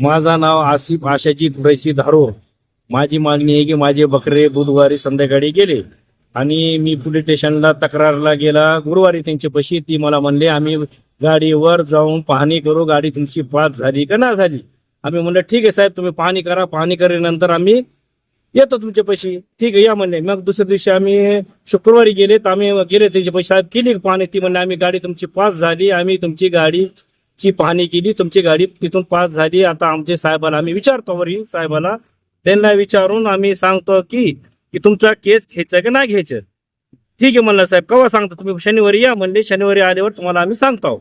माझं नाव आसिफ आशाजी कुरैशी धारो. माझी मागणी आहे की माझे बकरे बुधवारी संध्याकाळी गेले. आणि मी पोलीस स्टेशनला तक्रारला गेला. गुरुवारी त्यांचे पैसे ती मला म्हणले आम्ही गाडीवर जाऊन पाहणी करू. गाडी तुमची पास झाली का ना झाली? आम्ही म्हणलं ठीक आहे साहेब तुम्ही पाहणी करा. पाहणी केल्यानंतर आम्ही येतो तुमचे पैसे. ठीक आहे या म्हणले. मग दुसऱ्या दिवशी आम्ही शुक्रवारी गेले. तर आम्ही गेले त्यांचे पैसे. साहेब केली पाहणी. ती म्हणले आम्ही गाडी तुमची पास झाली. आम्ही तुमची गाडी ची पाहणी केली. तुमची गाडी तिथून पास झाली. आता आमचे साहेबाला आम्ही विचारतो वरी साहेबाला. त्यांना विचारून आम्ही सांगतो की की तुमचा केस घ्यायचा की नाही घ्यायचं? ठीक आहे म्हणलं साहेब. केव्हा सांगतो तुम्ही? शनिवारी या म्हणले. शनिवारी आल्यावर तुम्हाला आम्ही सांगतो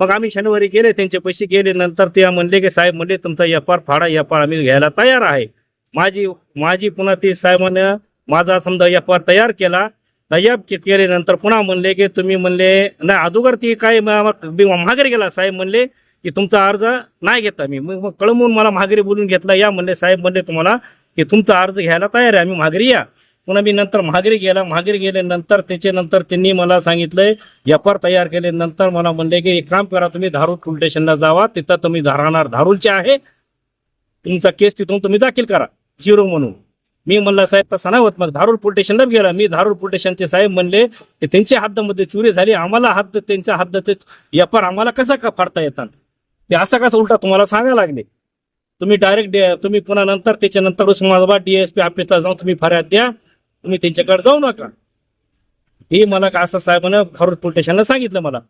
मग आम्ही शनिवारी गेले. त्यांचे पैसे गेले. नंतर ते म्हणले की साहेब म्हणले तुमचा एफ फाडा एफ आम्ही घ्यायला तयार आहे. माझी माझी पुन्हा ते साहेबानं माझा समजा एफ तयार केला. तयार के- केल्यानंतर पुन्हा म्हणले की तुम्ही म्हणले नाही अगोदर ती काय म- माघारी गेला. साहेब म्हणले की तुमचा अर्ज नाही घेता मी. मग कळमून मला माघारी बोलून घेतला. या म्हणले साहेब म्हणले तुम्हाला की तुमचा अर्ज घ्यायला तयार आहे आम्ही माघारी या. पुन्हा मी नंतर माघारी गेला. माघारी गेल्यानंतर त्याच्यानंतर त्यांनी मला सांगितलंय एफ आर तयार केल्यानंतर मला म्हणले की एक काम करा तुम्ही धारूल पोलीस स्टेशनला जावा. तिथं तुम्ही राहणार धारूलचे आहे. तुमचा केस तिथून तुम्ही दाखल करा. झिरो म्हणून. मी म्हणला साहेब तसं नाही होत. मग धारूर पोलीस स्टेशनला गेला. मी धारूर पोलीस स्टेशनचे साहेब म्हणले की त्यांच्या हद्दमध्ये चोरी झाली. आम्हाला हद्द त्यांच्या हद्दचे व्यापार आम्हाला कसा का फाडता येतात? ते असं कसं उलटा तुम्हाला सांगायला लागले. तुम्ही डायरेक्ट तुम्ही पुन्हा नंतर त्याच्यानंतर उस्मानाबाद डीएसपी ऑफिसला जाऊन तुम्ही फर्याद द्या. तुम्ही त्यांच्याकडे जाऊ नका. हे मला का असं साहेबानं धारूर पोलीस स्टेशनला सांगितलं मला.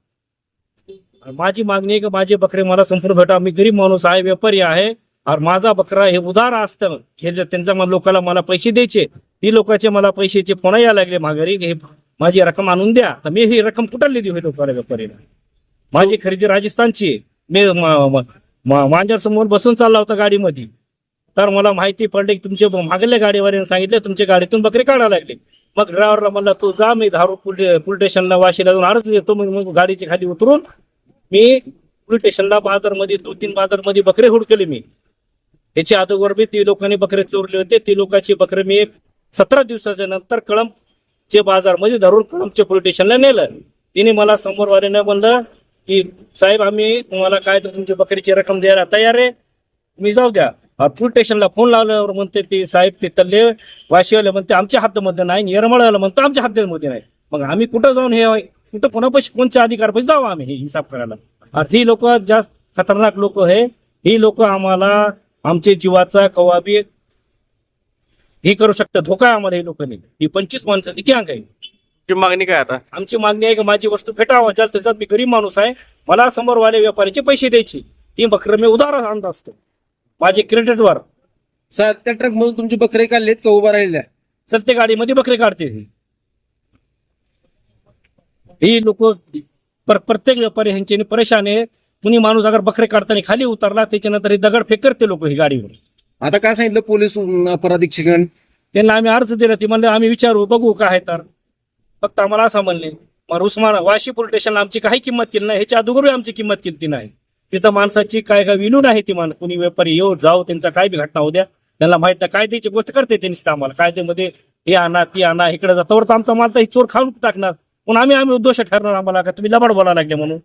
माझी मागणी आहे की माझे बकरे मला संपूर्ण भेटा मी गरीब माणूस आहे व्यापारी आहे. और माझा बकरा हे उदार असतं. हे जर त्यांच्या मला- लोकांना मला पैसे द्यायचे ती लोकांचे मला पैशाचे फोन यायला लागले माघारी हे माझी रक्कम आणून द्या. तर मी ही रक्कम कुठं देऊ हे लोकांना व्यापारीला? माझी खरेदी राजस्थानची मी म- मांजर समोर बसून चालला होता गाडीमध्ये. तर मला माहिती पडली की तुमचे मागल्या गाडीवाल्याने सांगितले तुमच्या गाडीतून बकरे काढायला लागले. मग ड्रायव्हरला म्हणला तू जा मी धारू पोलीस स्टेशनला वाशीला जाऊन अर्ज देतो मग गाडीच्या गाडीची खाली उतरून मी पोलीस स्टेशनला बाजारमध्ये दोन तीन बाजारमध्ये बकरे हुडकले मी. याची अगोदर बी ती लोकांनी बकरे चोरले होते. ती लोकांची बकरे मी सतरा दिवसाच्या नंतर कळमचे बाजारमध्ये धरून कळंबचे पोलीस स्टेशनला नेलं. तिने मला समोरवाल्यानं म्हणलं की साहेब आम्ही तुम्हाला काय तर तुमची बकरीची रक्कम द्यायला तयार आहे? तुम्ही जाऊ द्या. पोलीस स्टेशनला फोन लावल्यावर म्हणते ते साहेब ते तल्ले वाशीवाले म्हणते आमच्या हद्दमध्ये नाही येरमळाला म्हणतो आमच्या हद्दीमध्ये नाही. मग आम्ही कुठं जाऊन हे कुठं कोणापाशी कोणच्या अधिकारपाशी जाऊ आम्ही हे हिसाब करायला? ही लोक जास्त खतरनाक लोक आहे ही लोक आम्हाला आमचे जीवाचा कवाबी हे करू शकतात धोका आहे आम्हाला हे लोकांनी. ही पंचवीस माणसाची गँग आहे तुमची मागणी काय आता? आमची मागणी आहे की माझी वस्तू फेटावा ज्या त्याच्यात मी गरीब माणूस आहे मला समोरवाले व्यापाऱ्याचे पैसे द्यायचे. ती बकरं मी उदार आणत असतो. माझे क्रेडिटवर सर त्या ट्रक मधून तुमचे बकरे काढलेत का उभा राहिल्या? चलते गाडीमध्ये बकरे काढते ही. ही लोक प्रत्येक व्यापारी ह्यांचे परेशान आहे. कुणी माणूस अगर बकरे काढताना खाली उतरला त्याच्यानंतर ही दगड फेक करते लोक ही गाडीवर. आता काय सांगितलं पोलीस अं, त्यांना आम्ही अर्ज दिला ते म्हणले आम्ही विचारू बघू काय आहे तर. फक्त आम्हाला असं म्हणले मग उस्मान वाशी पोलीस स्टेशनला आमची काही किंमत केली नाही ह्याच्या अगोदर आमची किंमत केली नाही. तिथं माणसाची काय काय विनू नाही ती मान कुणी व्यापारी येऊ जाऊ त्यांचा काय बी घटना होऊ द्या. त्यांना माहीत नाही कायद्याची गोष्ट करते त्यांनी सुद्धा आम्हाला. कायद्यामध्ये हे आणा ती आणा इकडे जातावर तर आमचा माल तर ही चोर खाऊन टाकणार. पण आम्ही आम्ही उद्देश ठरणार आम्हाला का तुम्ही लबाड बोलायला लागले म्हणून.